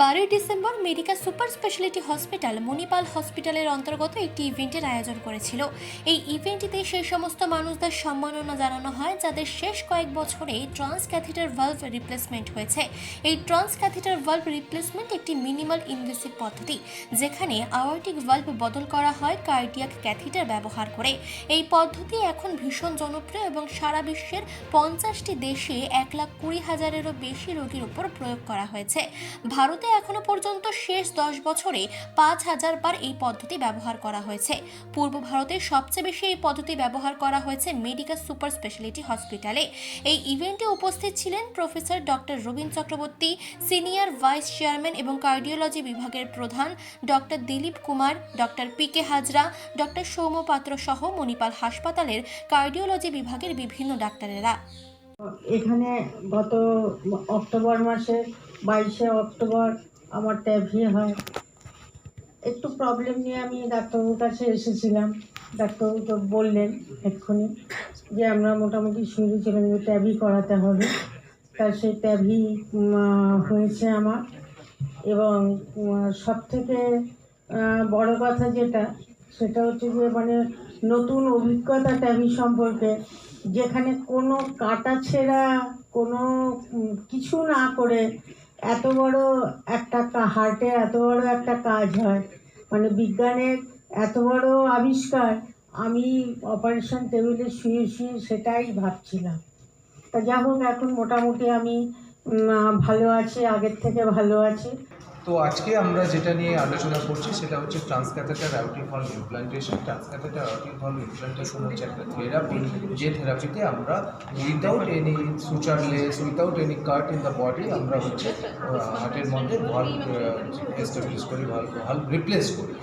বারোই December Medica super speciality hospital Manipal হসপিটালের অন্তর্গত একটি ইভেন্টের আয়োজন করেছিল। এই ইভেন্টটিতে সেই সমস্ত মানুষদের সম্মাননা জানানো হয়, যাদের শেষ কয়েক বছরে ট্রান্স ক্যাথিটার ভালভ রিপ্লেসমেন্ট হয়েছে। এই ট্রান্স ক্যাথিটার ভালভ রিপ্লেসমেন্ট একটি মিনিমাল ইনভেসিভ পদ্ধতি, যেখানে আওয়ার্টিক ভালভ বদল করা হয় কার্ডিয়াক ক্যাথিটার ব্যবহার করে। এই পদ্ধতি এখন ভীষণ জনপ্রিয় এবং সারা বিশ্বের পঞ্চাশটি দেশে এক লাখ কুড়ি হাজারেরও বেশি রোগীর উপর প্রয়োগ করা হয়েছে। ভারতে এখনও পর্যন্ত শেষ দশ বছরে পাঁচ হাজার বার এই পদ্ধতি ব্যবহার করা হয়েছে। পূর্ব ভারতে সবচেয়ে বেশি এই পদ্ধতি ব্যবহার করা হয়েছে মেডিকেল সুপার স্পেশালিটি হসপিটালে। এই ইভেন্টে উপস্থিত ছিলেন professor doctor Rabin Chakraborty, senior vice chairman এবং কার্ডিওলজি বিভাগের প্রধান doctor Dilip Kumar, doctor P K Hazra, doctor Soumya Patra সহ মণিপাল হাসপাতালের কার্ডিওলজি বিভাগের বিভিন্ন ডাক্তারেরা। এখানে গত অক্টোবর মাসে, বাইশে অক্টোবর আমার ট্যাভি হয়। একটু প্রবলেম নিয়ে আমি ডাক্তারবাবুর কাছে এসেছিলাম। ডাক্তারবাবু তো বললেন এক্ষুনি যে আমরা মোটামুটি শুরু শুনেছিলাম যে ট্যাভি করাতে হবে। তা সেই ট্যাভি হয়েছে আমার। এবং সব থেকে বড় কথা যেটা সেটা হচ্ছে যে মানে নতুন অভিজ্ঞতা ট্যাভি সম্পর্কে, যেখানে কোনো কাটা ছেঁড়া, কোনো কিছু না করে এত বড় একটা হার্টে এত বড় একটা কাজ হয়। মানে বিজ্ঞানের এত বড় আবিষ্কার, আমি অপারেশন টেবিলে শুয়ে শুয়ে সেটাই ভাবছিলাম। তা যা হোক, এখন মোটামুটি আমি ভালো আছি, আগের থেকে ভালো আছি। তো আজকে আমরা যেটা নিয়ে আলোচনা করছি সেটা হচ্ছে transcatheter aortic horn implantation transcatheter aortic horn implantation হচ্ছে একটা থেরাপি যে থেরাপিতে আমরা without any sutureless without any cut in the body আমরা হচ্ছে হার্টের মধ্যে ভালো এস্টাবলিশ করি ভাল্ভ ভাল্ভ রিপ্লেস করি।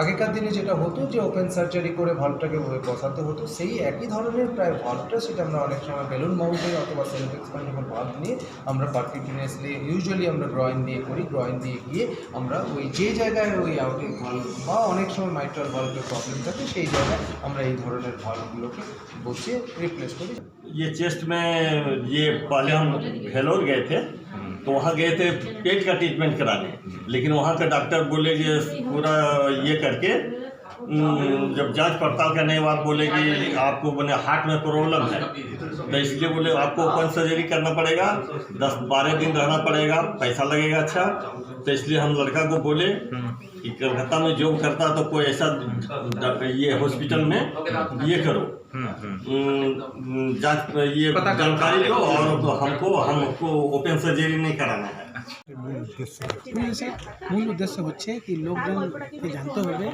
আগেকার দিনে যেটা হতো যে ওপেন সার্জারি করে ভাল্বটাকে বসাতে হতো সেই একই ধরনের প্রায় ভাল্বটা সেটা আমরা অনেক সময় বেলুন মাউন্টে অথবা সেলফ এক্সপান্ডেবল ভাল্ব নিয়ে আমরা পারকিউটিনিয়াসলি ইউজুয়ালি আমরা গ্রয়েন দিয়ে করি গ্রয়েন দিয়ে গিয়ে আমরা ওই যে জায়গায় ওই আউটিং ভাল্ব বা অনেক সময় মাইট্রাল ভাল্বের প্রবলেম থাকে সেই জায়গায় আমরা এই ধরনের ভাল্বগুলোকে বসিয়ে রিপ্লেস করি ये चेस्ट में ये पहले हम भेलोर गए थे तो वहाँ गए थे पेट का ट्रीटमेंट कराने। लेकिन वहाँ का डॉक्टर बोले कि पूरा ये करके जब जाँच पड़ताल करने के बाद बोले कि आपको बोले हार्ट में प्रॉब्लम है तो इसलिए बोले आपको ओपन सर्जरी करना पड़ेगा दस बारह दिन रहना पड़ेगा पैसा लगेगा अच्छा। तो इसलिए हम लड़का को बोले कि कलकत्ता में जॉब करता तो कोई ऐसा ये हॉस्पिटल में ये करो। उम, जाँच ये जानकारी लो और हमको हमको ओपन सर्जरी नहीं कराना है। মূল উদ্দেশ্য হচ্ছে কি লোকজনকে জানতে হবে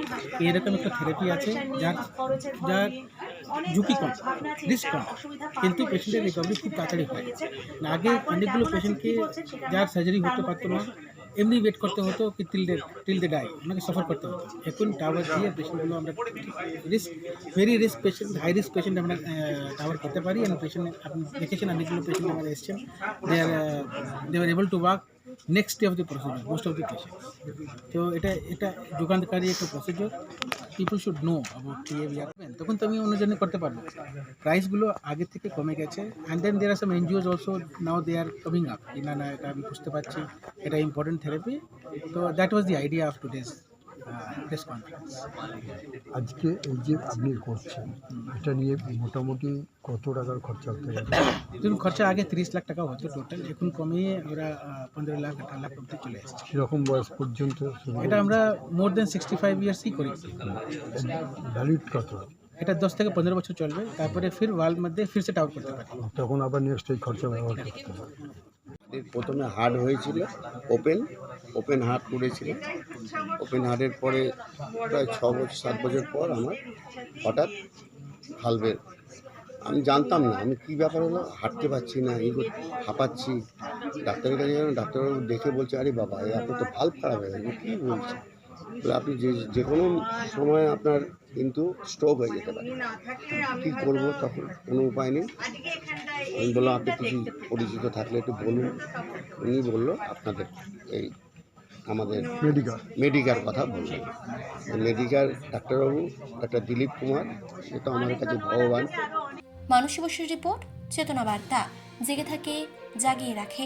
এরকম একটা থেরাপি আছে যার যার ঝুঁকি কম রিস্ক কম। কিন্তু পেশেন্টের রিকভারি খুব তাড়াতাড়ি হয়। আগে অনেকগুলো পেশেন্টকে যার সার্জারি হতে পারতো না, এমনি ওয়েট করতে হতো কি till day till day die ওনাকে সফর করতে হতো। এখন টাওয়ার দিয়ে পেশেন্টগুলো আমরা risk very risk patient high risk patient আমরা টাওয়ার করতে পারি। এবং পেশেন্ট আপনি দেখেছেন অনেকগুলো পেশেন্ট আমার এসছেন। They are they are able to work next day of the procedure most of the cases তো এটা এটা যোগানকারী একটা procedure people should know about TAB তখন তো আমি অনুযায়ী করতে পারব। প্রাইসগুলো আগের থেকে কমে গেছে। And then there are some NGOs also now they are coming up না না, এটা আমি বুঝতে পারছি। এটা ইম্পর্টেন্ট থেরাপি তো that was the idea of today's press conference আজকে এই যে আপনি করছেন এটা নিয়ে মোটামুটি কত টাকার খরচা হতে দেখুন খরচা আগে তিরিশ লাখ টাকা হতো টোটাল এখন কমিয়ে আমরা পনেরো লাখ আঠারো লাখ অব্দি চলে এসেছি। সেরকম বয়স পর্যন্ত এটা আমরা মোর দেন সিক্সটি ফাইভ ইয়ার্সই করি। ভ্যালিড কত? এটা দশ থেকে পনেরো বছর চলবে। তারপরে ফির ওয়ার্ল্ড মধ্যে ফির সেটা আউট করতে পারি তখন আবার নেক্সট এই খরচা ব্যবহার করতে হবে। প্রথমে হার্ড হয়েছিল, ওপেন ওপেন হার্ট করেছিল। ওপেন হার্টের পরে প্রায় ছ বছর, সাত বছর পর আমার হঠাৎ হালবের আমি জানতাম না, আমি কী ব্যাপার হলো? হাঁটতে পারছি না, এই হাঁপাচ্ছি। ডাক্তারের কাছে ডাক্তারবাবু দেখে বলছে, আরে বাবা আপনার তো ভালো খারাপ হয়ে গেছে, কী বলছে? বলে আপনি যে যে কোনো সময় আপনার কিন্তু স্ট্রোক হয়ে যেতে পারে। কী করব তখন কোনো উপায় নেই। আমি বললাম আপনি কিছু পরিচিত থাকলে একটু বলুন। উনি বলল আপনাদের এই আমাদের মেডিকেল মেডিকার কথা বললেন। মেডিকার ডাক্তারবাবু ডাক্তার দিলীপ কুমার সে তো আমার কাছে ভগবান। মানসী বসুর রিপোর্ট চেতনা বার্তা। জেগে থাকে জাগিয়ে রাখে।